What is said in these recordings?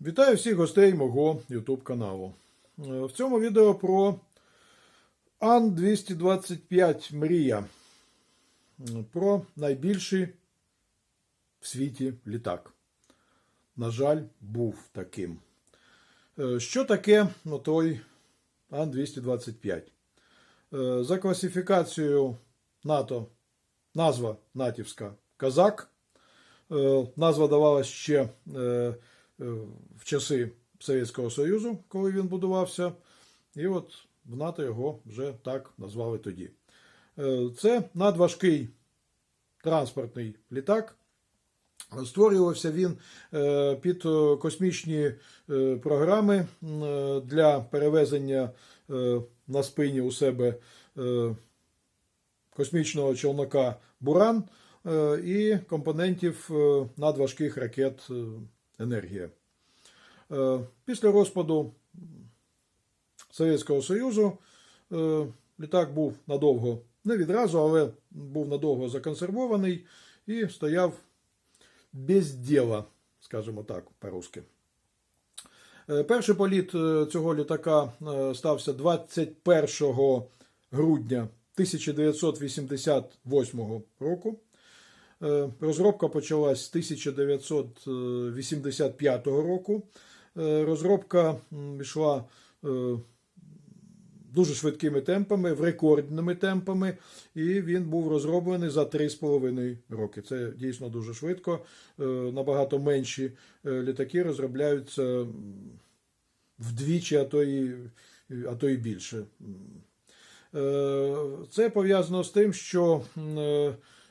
Вітаю всіх гостей мого YouTube каналу. Е, В цьому відео про Ан-225 Мрія. Е, Про найбільший в світі літак. На жаль, був таким. Е, Що таке ну, той Ан-225? Е, За класифікацією НАТО, назва натівська Казак. Назва давалась ще в часи Совєтського Союзу, коли він будувався. І от в НАТО його вже так назвали тоді. Е, Це надважкий транспортний літак. Створювався він е, під е, космічні е, програми е, для перевезення е, на спині у себе е, космічного човнака Буран е, і компонентів е, надважких ракет е, енергія. Е, Після розпаду Совєтського Союзу е, літак був надовго, не відразу, але був надовго законсервований і стояв без діла, скажімо так, по-русски. Е, Перший політ цього літака стався 21 грудня 1988 року. Е, Розробка почалась з 1985 року. Е, Розробка йшла е, дуже швидкими темпами, в рекордними темпами, і він був розроблений за 3,5 роки. Це дійсно дуже швидко. Набагато менші літаки розробляються вдвічі, а то і, а то і більше. Це пов'язано з тим, що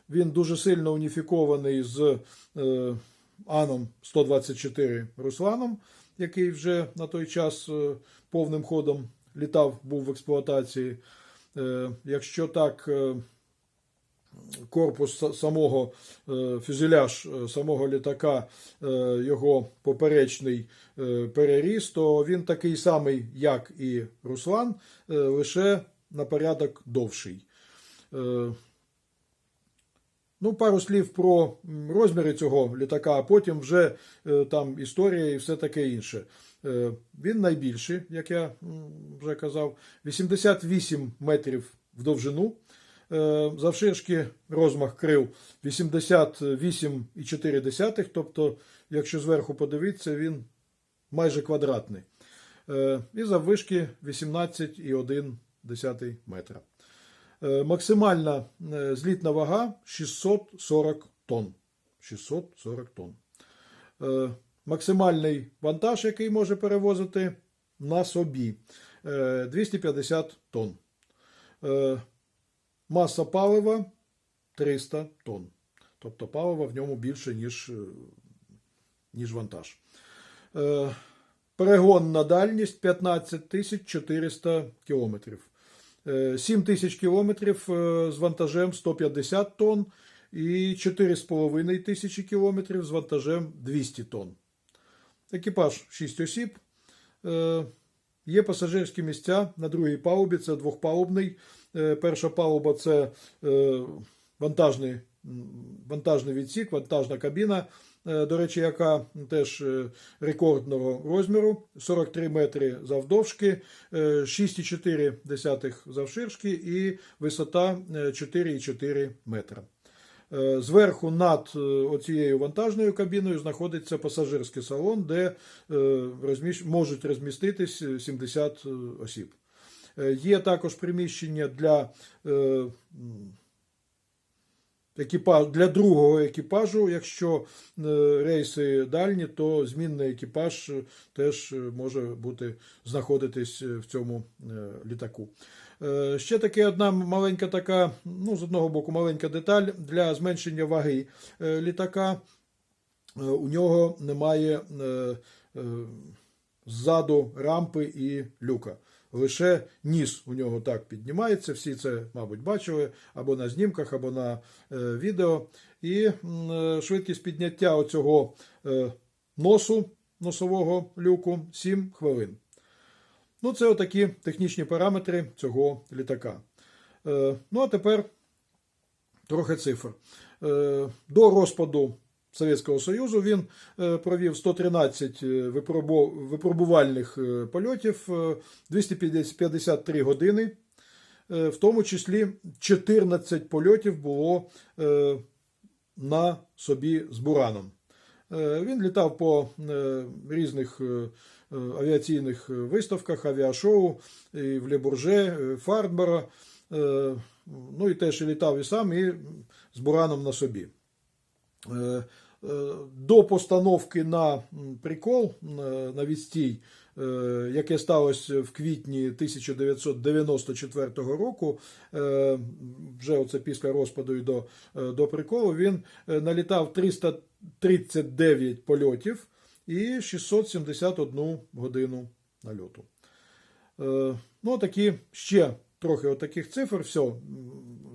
він дуже сильно уніфікований з е, Аном 124 Русланом, який вже на той час е, повним ходом літав, був в експлуатації. Е, Якщо так, корпус самого фюзеляж самого літака, його поперечний переріс, то він такий самий, як і Руслан, лише на порядок довший. Ну, пару слів про розміри цього літака, а потім вже е, там історія і все таке інше. Е, Він найбільший, як я вже казав, 88 метрів в довжину. Е, Завширшки розмах крил 88,4, тобто, якщо зверху подивитися, він майже квадратний. І заввишки 18,1 метра. Е, Максимальна е, злітна вага 640 тонн. 640 тонн. Е, Максимальний вантаж, який може перевозити на собі е, 250 тонн. Маса палива 300 тонн. Тобто палива в ньому більше, ніж, ніж вантаж. Перегонна дальність 15 400 кілометрів. 7 тисяч кілометрів е, з вантажем 150 тонн і 4,5 тисячі кілометрів з вантажем 200 тонн. Екіпаж 6 осіб. Е, Є пасажирські місця на другій палубі, це двохпалубний. Е, Перша палуба це е, вантажний, вантажний відсік, вантажна кабіна, е, до речі, яка теж е, рекордного розміру 43 метри завдовжки, е, 6,4 завширшки і висота е, 4,4 метра. Е, Зверху над е, оцією вантажною кабіною знаходиться пасажирський салон, де е, можуть розміститись е, 70 е, осіб. Е, Є також приміщення для, е, екіпаж... для другого екіпажу. Якщо е, рейси дальні, то змінний екіпаж е, теж е, може бути знаходитись в цьому літаку. Ще таке одна маленька така, ну, з одного боку, маленька деталь для зменшення ваги літака. У нього немає ззаду рампи і люка. Лише ніс у нього так піднімається. Всі це, мабуть, бачили або на знімках, або на е, відео. І е, швидкість підняття оцього е, носу носового люку 7 хвилин. Ну, це отакі технічні параметри цього літака. Ну, а тепер трохи цифр. До розпаду Совєтського Союзу. Він е, провів 113 е, випробувальних е, польотів, е, 253 години. В тому числі 14 польотів було на собі з Бураном. Він літав по різних авіаційних виставках, авіашоу і в Лебурже, Фартборо. Е, Ну і теж і літав і сам, і з Бураном на собі. Е, До постановки на прикол е, на відстій, е, яке сталося в квітні 1994 року, вже оце після розпаду і до, до приколу, він налітав 339 польотів і 671 годину нальоту. Ну, такі ще трохи отаких цифр. Все,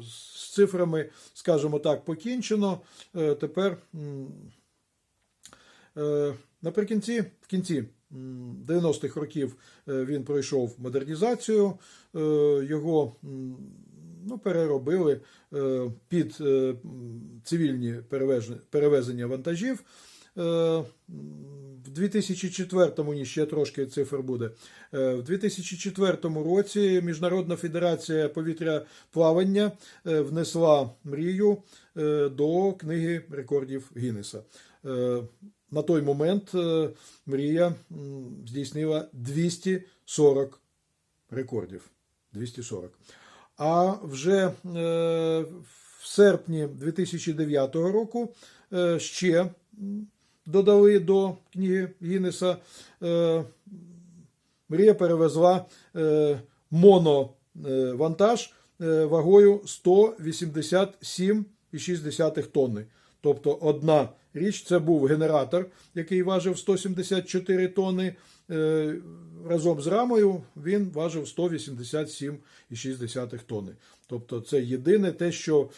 з цифрами, скажімо так, покінчено. Е, Тепер е, наприкінці, в кінці 90-х років е, він пройшов модернізацію, його ну, переробили під цивільні перевезення вантажів. Е, В 2004 ні, ще трошки цифр буде. Е, В 2004 році Міжнародна федерація повітряплавання е, внесла мрію до книги рекордів Гіннеса. На той момент мрія здійснила 240 рекордів. 240. А вже в серпні 2009 року ще додали до книги Гіннеса. Е, Мрія перевезла е, моновантаж е, вагою 187,6 тонни. Тобто одна річ це був генератор, який важив 174 тонни. Разом з рамою він важив 187,6 тонни. Тобто це єдине те, що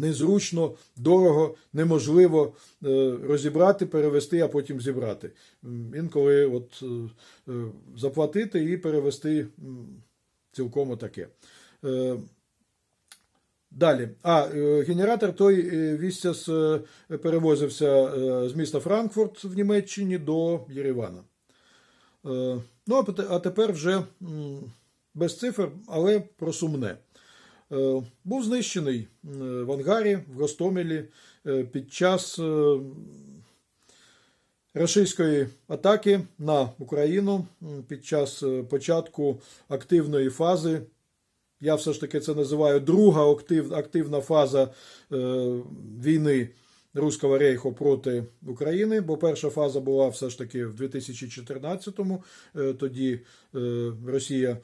незручно, дорого, неможливо е, розібрати, перевести, а потім зібрати. Інколи от, е, е, заплатити і перевести цілком отаке. Е, Далі. А, генератор той е, перевозився з міста Франкфурт в Німеччині до Єревана. Ну, а тепер вже без цифр, але про сумне. Е, Був знищений е, в ангарі в Гостомелі е, під час рашистської атаки на Україну під час початку активної фази. Я все ж таки це називаю друга актив, активна фаза війни Руського рейху проти України, бо перша фаза була все ж таки в 2014-му. Е, тоді е, Росія,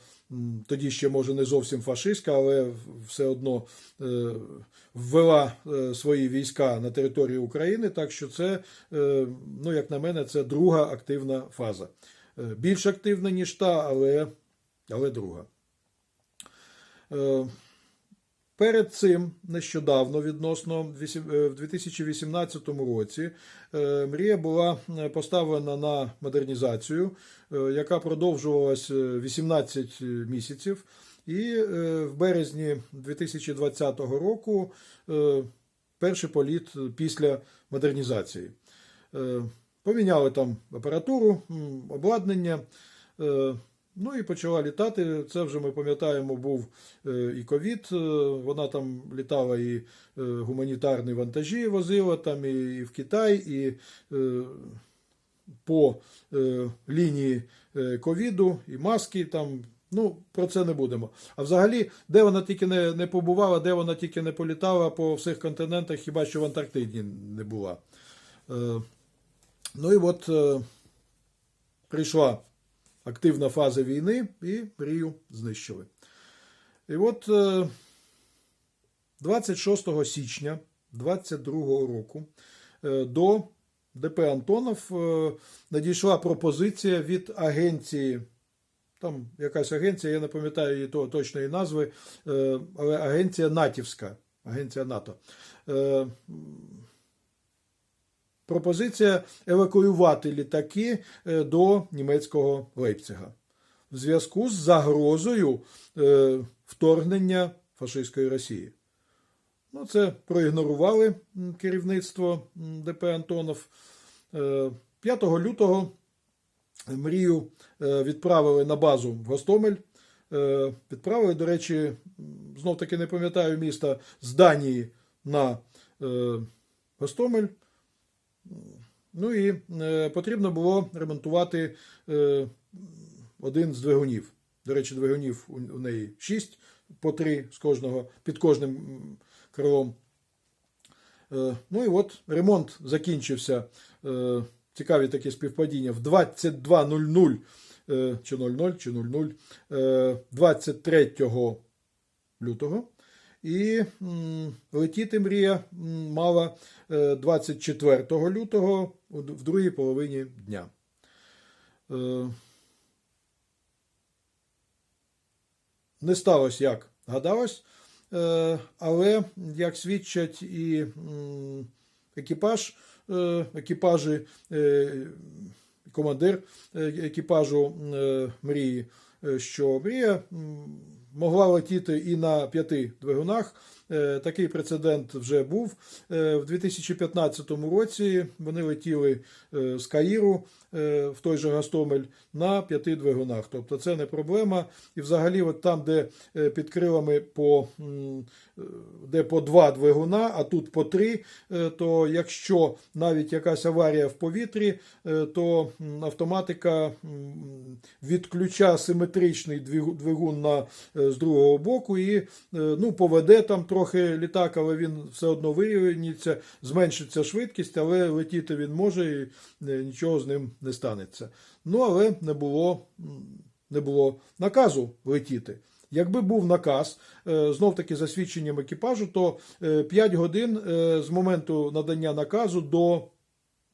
тоді ще може не зовсім фашистська, але все одно е, ввела свої війська на територію України. Так що це, ну як на мене, це друга активна фаза. Більш активна, ніж та, але, але друга. Перед цим нещодавно, відносно е, в 2018 році, е, мрія була е, поставлена на модернізацію, яка продовжувалась е, 18 місяців. І в березні 2020 року перший політ після модернізації. Поміняли там апаратуру, обладнання. Ну і почала літати. Це вже ми пам'ятаємо, був е, і ковід. е, Вона там літала і е, гуманітарні вантажі возила там і, в Китай, і по лінії ковіду, і маски там. Ну, про це не будемо. А взагалі, де вона тільки не, не побувала, де вона тільки не політала по всіх континентах, хіба що в Антарктиді не була. Е, ну і от е, прийшла активна фаза війни і мрію знищили. І от е, 26 січня 22 року е, до ДП Антонов е, надійшла пропозиція від агенції. Там якась агенція, я не пам'ятаю її то- точної назви, е, але агенція натівська, агенція НАТО. Е, пропозиція евакуювати літаки е, до німецького Лейпцига в зв'язку з загрозою е, вторгнення фашистської Росії. Ну, це проігнорували керівництво ДП Антонов. Е, 5 лютого мрію е, відправили на базу в Гостомель. Е, Відправили, до речі, знов таки не пам'ятаю міста з Данії на е, Гостомель. Ну і е, потрібно було ремонтувати е, один з двигунів. До речі, двигунів у, неї 6 по 3 з кожного, під кожним крилом. Е, ну і от ремонт закінчився. Цікаві такі співпадіння в 22.00 е, чи 00 чи 00 е, 23 лютого. І летіти мрія мала е, 24 лютого в другій половині дня. Е, Не сталося, як гадалось, е, але, як свідчать і екіпаж, е, екіпажі, е, командир е, екіпажу е, мрії, е, що мрія могла летіти і на п'яти двигунах. Е, Такий прецедент вже був. Е, В 2015 році вони летіли е, з Каїру в той же Гастомель на п'яти двигунах. Тобто це не проблема. І взагалі, от там, де під крилами по, де по два двигуна, а тут по три, то якщо навіть якась аварія в повітрі, то автоматика відключа симетричний двигун на, з другого боку і ну, поведе там трохи літак, але він все одно вирівняється, зменшиться швидкість, але летіти він може і е, нічого з ним не станеться. Ну, але не було, не було наказу летіти. Якби був наказ, знов таки за свідченням екіпажу, то 5 годин е, з моменту надання наказу до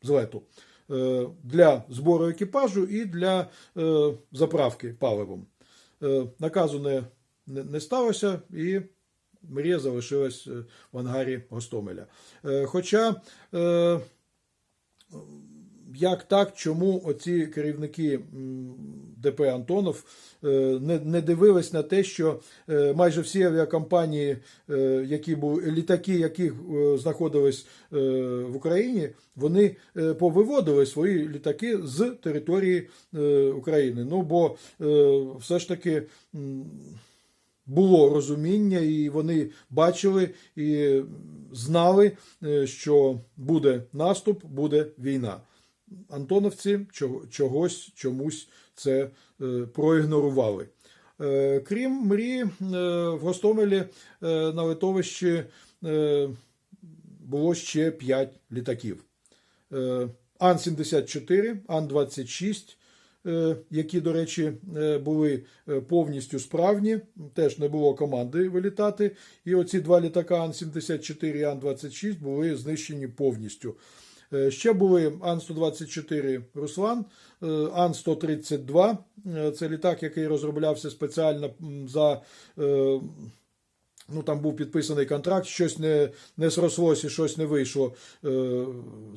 злету е, для збору екіпажу і для е, заправки паливом. Е, Наказу не, не сталося, і мрія залишилась е, в ангарі Гостомеля. Е, Хоча е, як так, чому оці керівники ДП Антонов не, дивились на те, що майже всі авіакомпанії, які були літаки, е, знаходились в Україні, вони повиводили свої літаки з території України. Ну бо все ж таки. Було розуміння, і вони бачили і знали, е, що буде наступ, буде війна. Антоновці чогось чомусь це е, проігнорували. Е, Крім мрії, в Гостомелі на литовищі було ще 5 літаків. Е, Ан-74, Ан-26, е, які, до речі, е, були е, повністю справні, теж не було команди вилітати. І оці два літака Ан-74 і Ан-26 були знищені повністю. Е, Ще були Ан-124 Руслан, е, Ан-132. е, Це літак, який розроблявся спеціально за. Ну, там був підписаний контракт, щось не, не зрослося, щось не вийшло е,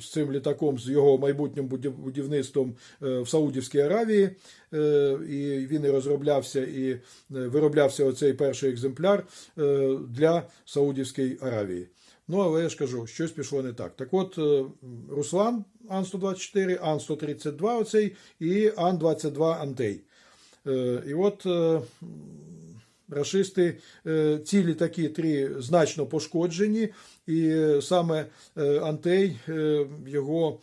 з цим літаком, з його майбутнім будівництвом е, в Саудівській Аравії. Е, і він і розроблявся і е, вироблявся оцей перший екземпляр е, для Саудівської Аравії. Ну, але я ж кажу, щось пішло не так. Так от, е, Руслан Ан-124, Ан-132 оцей і Ан-22 Антей. Е, І от рашисти, е, ці літаки три значно пошкоджені, і е, саме е, Антей е, його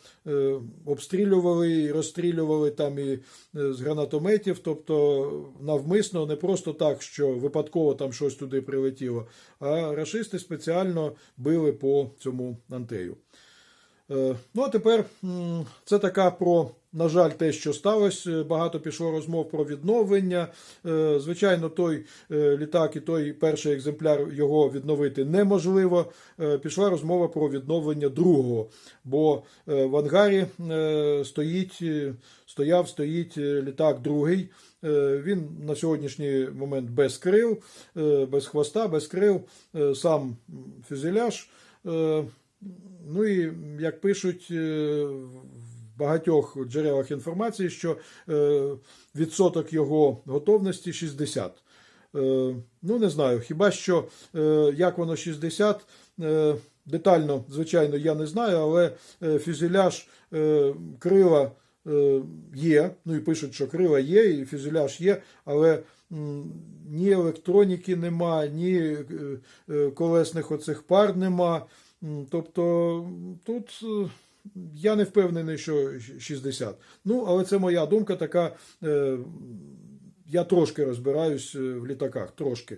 обстрілювали і розстрілювали там і з гранатометів, тобто навмисно, не просто так, що випадково там щось туди прилетіло, а рашисти спеціально били по цьому Антею. Ну, а тепер це така про, на жаль, те, що сталося. Багато пішло розмов про відновлення. Е, Звичайно, той е, літак і той перший екземпляр його відновити неможливо. Е, Пішла розмова про відновлення другого, бо в ангарі стоїть, стояв, стоїть літак другий. Він на сьогоднішній момент без крил, без хвоста, без крил, сам фюзеляж. Ну і як пишуть багатьох джерелах інформації, що е, відсоток його готовності 60. Е, Ну, не знаю. Хіба що е, як воно 60, е, детально, звичайно, я не знаю, але фюзеляж крила є. Ну і пишуть, що крила є, і фюзеляж є, але ні електроніки нема, ні колесних оцих пар нема. Тобто тут. Я не впевнений, що 60. Ну, але це моя думка така. е, Я трошки розбираюсь е, в літаках, трошки.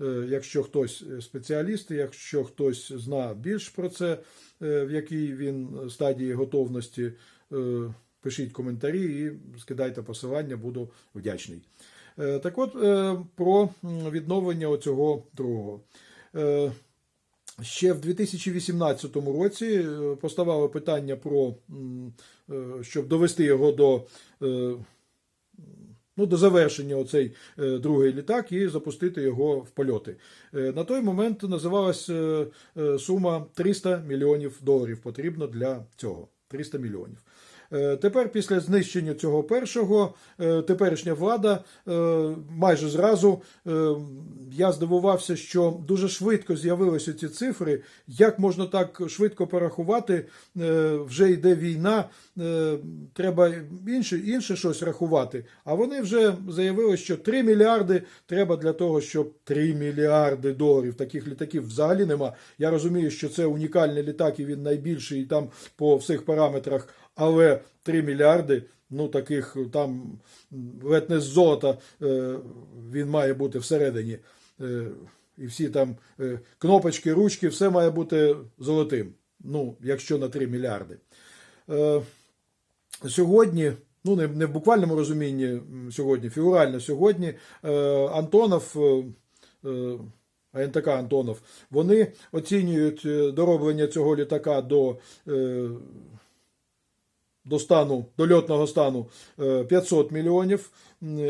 Е, Якщо хтось спеціаліст, якщо хтось зна більш про це, в якій він стадії готовності, пишіть коментарі і скидайте посилання, буду вдячний. Так от, про відновлення оцього другого. Ще в 2018 році е, поставало питання про е, щоб довести його до, е, ну, до завершення оцей другий літак і запустити його в польоти. На той момент називалась сума 300 мільйонів доларів потрібно для цього. 300 мільйонів. Е, Тепер, після знищення цього першого, е, теперішня влада е, майже зразу я здивувався, що дуже швидко з'явилися ці цифри. Як можна так швидко порахувати? Вже йде війна, треба інше, інше щось рахувати. А вони вже заявили, що 3 мільярди треба для того, щоб 3 мільярди доларів таких літаків взагалі нема. Я розумію, що це унікальний літак, і він найбільший там по всіх параметрах. Але 3 мільярди, ну таких там ледь не з золота е, він має бути всередині. Е, і всі там е, кнопочки, ручки, все має бути золотим. Ну, якщо на 3 мільярди. Сьогодні, ну не, в буквальному розумінні сьогодні, фігурально сьогодні, Антонов. АНТК Антонов, вони оцінюють дороблення цього літака до до стану, до льотного стану е, 500 мільйонів.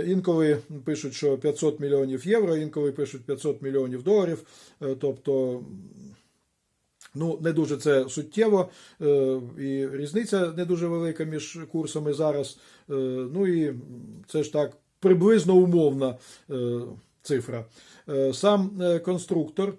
Інколи пишуть, що 500 мільйонів євро, інколи пишуть 500 мільйонів доларів. Е, Тобто, ну, не дуже це суттєво, е, і різниця не дуже велика між курсами зараз. Е, Ну і це ж так приблизно умовна е, цифра. Е, Сам е, конструктор.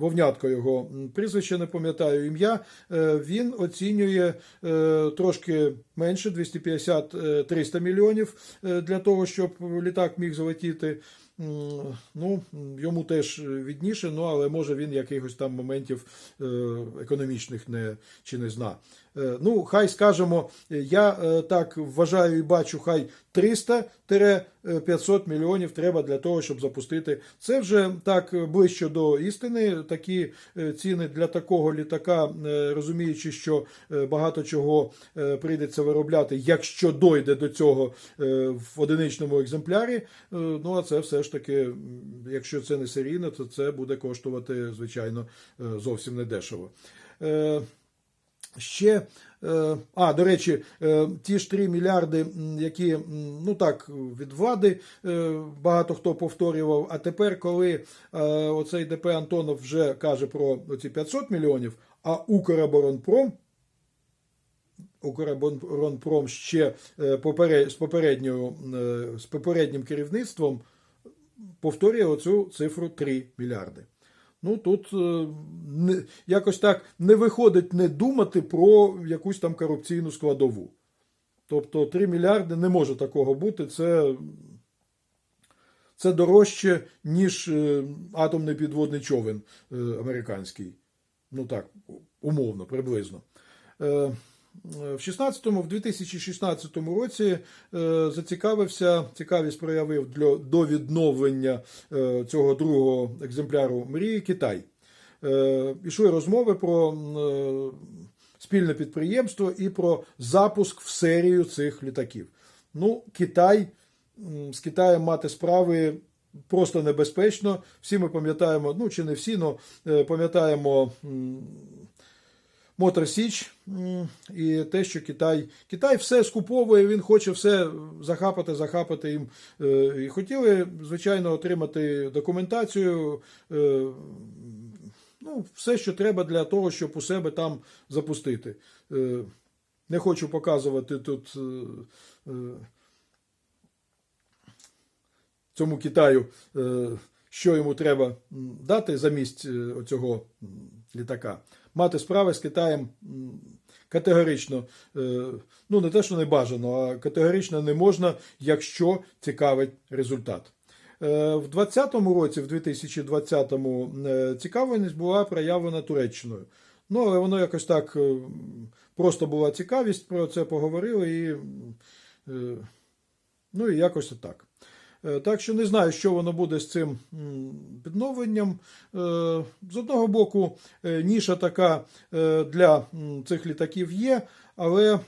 Вовнятко його прізвище не пам'ятаю ім'я. е, Він оцінює е, трошки менше 250-300 мільйонів е, для того, щоб літак міг залетіти. Ну, йому теж відніше, ну але може він якихось там моментів економічних не чи не зна. Е, Ну, хай скажемо, я е, так вважаю і бачу, хай 300-500 мільйонів треба для того, щоб запустити. Це вже так ближче до істини. Такі е, ціни для такого літака, е, розуміючи, що е, багато чого е, прийдеться виробляти, якщо дойде до цього е, в одиничному екземплярі. е, Ну а це все ж таки, якщо це не серійне, то це буде коштувати, звичайно, е, зовсім не дешево. Ще, е, а, до речі, е, ті ж 3 мільярди, які, ну так, від влади е, багато хто повторював. А тепер, коли оцей ДП Антонов вже каже про ці 500 мільйонів, а Укроборонпром Укроборонпром ще з, попередньою, з попереднім керівництвом повторює оцю цифру 3 мільярди. Ну тут е, не, якось так не виходить не думати про якусь там корупційну складову. Тобто 3 мільярди не може такого бути. Це, це дорожче, ніж е, атомний підводний човен е, американський. Ну так, умовно, приблизно. Е, в 16-му, в 2016 році е, зацікавився, цікавість проявив для, до відновлення е, цього другого екземпляру мрії Китай. Ішли розмови про спільне підприємство і про запуск в серію цих літаків. Ну, Китай з Китаєм мати справи просто небезпечно. Всі ми пам'ятаємо, ну чи не всі, але пам'ятаємо. Мотор Січ і те, що Китай Китай все скуповує, він хоче все захапати, захапати їм. Е, І хотіли, звичайно, отримати документацію, е, ну, все, що треба для того, щоб у себе там запустити. Е, Не хочу показувати тут. цьому Китаю, що йому треба дати замість оцього літака. Мати справи з Китаєм категорично, е, ну не те, що не бажано, а категорично не можна, якщо цікавить результат. Е, В 2020 році, в 2020-му, е, цікавленість була проявлена Туреччиною. Ну, але воно якось так просто була цікавість, про це поговорили і, ну, і якось так. Е, Так що не знаю, що воно буде з цим м, відновленням. Е, З одного боку, е, ніша така для цих літаків є, але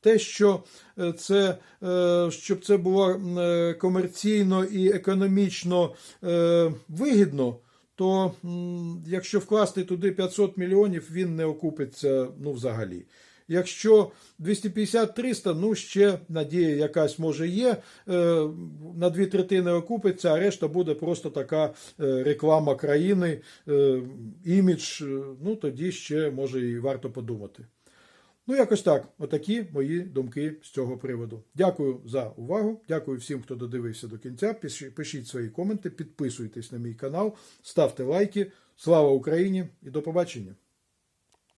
те, що це, щоб це було комерційно і економічно вигідно, то якщо вкласти туди 500 мільйонів, він не окупиться ну, взагалі. Якщо 250-300, ну ще надія якась може є. е, На дві третини окупиться, а решта буде просто така е, реклама країни, е, імідж. Ну тоді ще може і варто подумати. Ну, якось так. Отакі мої думки з цього приводу. Дякую за увагу. Дякую всім, хто додивився до кінця. Пишіть свої коменти, підписуйтесь на мій канал, ставте лайки. Слава Україні і до побачення!